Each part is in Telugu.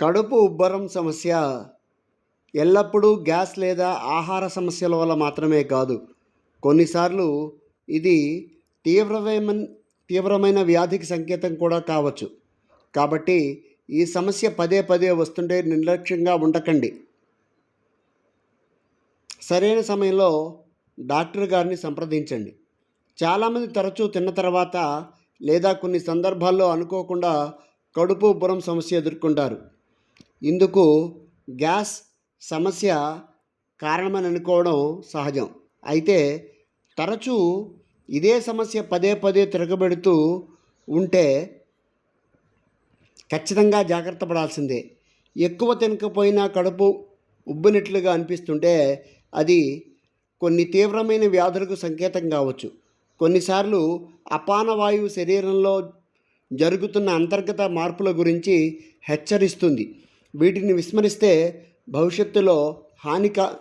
కడుపు ఉబ్బరం సమస్య ఎల్లప్పుడూ గ్యాస్ లేదా ఆహార సమస్యల వల్ల మాత్రమే కాదు. కొన్నిసార్లు ఇది తీవ్రమైన తీవ్రమైన వ్యాధికి సంకేతం కూడా కావచ్చు. కాబట్టి ఈ సమస్య పదే పదే వస్తుంటే నిర్లక్ష్యంగా ఉండకండి. సరైన సమయంలో డాక్టర్ గారిని సంప్రదించండి. చాలామంది తరచూ తిన్న తర్వాత లేదా కొన్ని సందర్భాల్లో అనుకోకుండా కడుపు ఉబ్బరం సమస్య ఎదుర్కొంటారు. ఇందుకు గ్యాస్ సమస్య కారణమని అనుకోవడం సహజం. అయితే తరచూ ఇదే సమస్య పదే పదే తిరగబెడుతూ ఉంటే ఖచ్చితంగా జాగ్రత్త పడాల్సిందే. ఎక్కువ తినకపోయినా కడుపు ఉబ్బినట్లుగా అనిపిస్తుంటే అది కొన్ని తీవ్రమైన వ్యాధులకు సంకేతం కావచ్చు. కొన్నిసార్లు అపానవాయువు శరీరంలో జరుగుతున్న అంతర్గత మార్పుల గురించి హెచ్చరిస్తుంది. వీటిని విస్మరిస్తే భవిష్యత్తులో హాని కా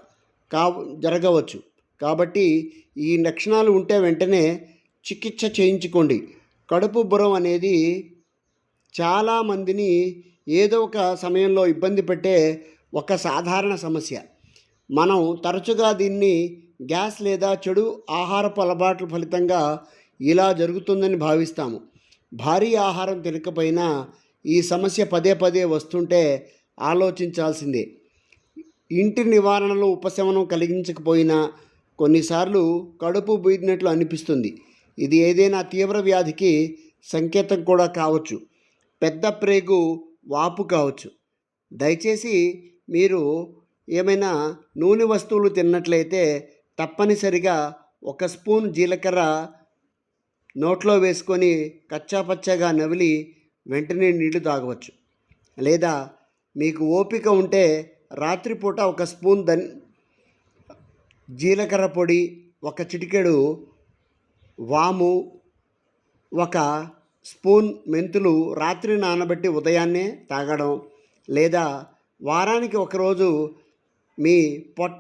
కా జరగవచ్చు. కాబట్టి ఈ లక్షణాలు ఉంటే వెంటనే చికిత్స చేయించుకోండి. కడుపు బురం అనేది చాలామందిని ఏదో ఒక సమయంలో ఇబ్బంది పెట్టే ఒక సాధారణ సమస్య. మనం తరచుగా దీన్ని గ్యాస్ లేదా చెడు ఆహారపు అలవాట్ల ఫలితంగా ఇలా జరుగుతుందని భావిస్తాము. భారీ ఆహారం తినకపోయినా ఈ సమస్య పదే పదే వస్తుంటే ఆలోచించాల్సిందే. ఇంటి నివారణలో ఉపశమనం కలిగించకపోయినా కొన్నిసార్లు కడుపు బీడినట్లు అనిపిస్తుంది. ఇది ఏదైనా తీవ్ర వ్యాధికి సంకేతం కూడా కావచ్చు. పెద్ద ప్రేగు వాపు కావచ్చు. దయచేసి మీరు ఏమైనా నూనె వస్తువులు తిన్నట్లయితే తప్పనిసరిగా ఒక స్పూన్ జీలకర్ర నోట్లో వేసుకొని కచ్చాపచ్చాగా నవిలి వెంటనే నీళ్ళు తాగవచ్చు. లేదా మీకు ఓపిక ఉంటే రాత్రిపూట ఒక స్పూన్ దన్ జీలకర్ర పొడి ఒక చిటికెడు వాము ఒక స్పూన్ మెంతులు రాత్రి నానబెట్టి ఉదయాన్నే తాగడం. లేదా వారానికి ఒకరోజు మీ పొట్ట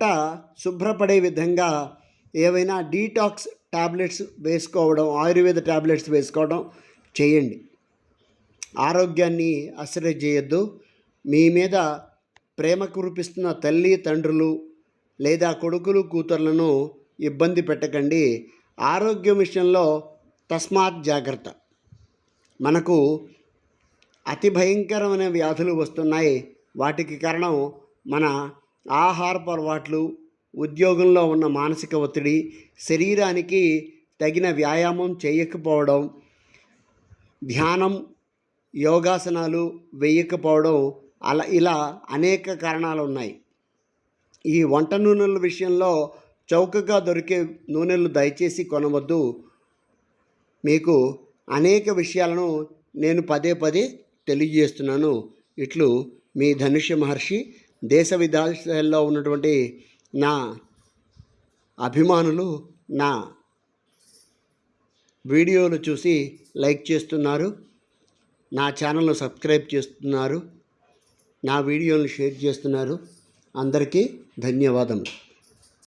శుభ్రపడే విధంగా ఏవైనా డీటాక్స్ టాబ్లెట్స్ వేసుకోవడం ఆయుర్వేద టాబ్లెట్స్ వేసుకోవడం చేయండి. ఆరోగ్యాన్ని అశ్రయ చేయొద్దు మీ మీద ప్రేమ కురిపిస్తున్న తల్లి తండ్రులు లేదా కొడుకులు కూతుర్లను ఇబ్బంది పెట్టకండి. ఆరోగ్యం విషయంలో తస్మాత్ జాగ్రత్త. మనకు అతి భయంకరమైన వ్యాధులు వస్తున్నాయి. వాటికి కారణం మన ఆహారపు అలవాట్లు ఉద్యోగంలో ఉన్న మానసిక ఒత్తిడి శరీరానికి తగిన వ్యాయామం చేయకపోవడం ధ్యానం యోగాసనాలు వేయకపోవడం అలా ఇలా అనేక కారణాలు ఉన్నాయి ఈ వంట నూనెల విషయంలో చౌకగా దొరికే నూనెలు దయచేసి కొనవద్దు. మీకు అనేక విషయాలను నేను పదే పదే తెలియజేస్తున్నాను. ఇట్లు మీ ధనుష్య మహర్షి దేశ విదేశాల్లో ఉన్నటువంటి నా అభిమానులు నా వీడియోలు చూసి లైక్ చేస్తున్నారు. నా ఛానల్ను సబ్స్క్రైబ్ చేస్తున్నారు నా వీడియోలను షేర్ చేస్తున్నారు. అందరికీ ధన్యవాదములు.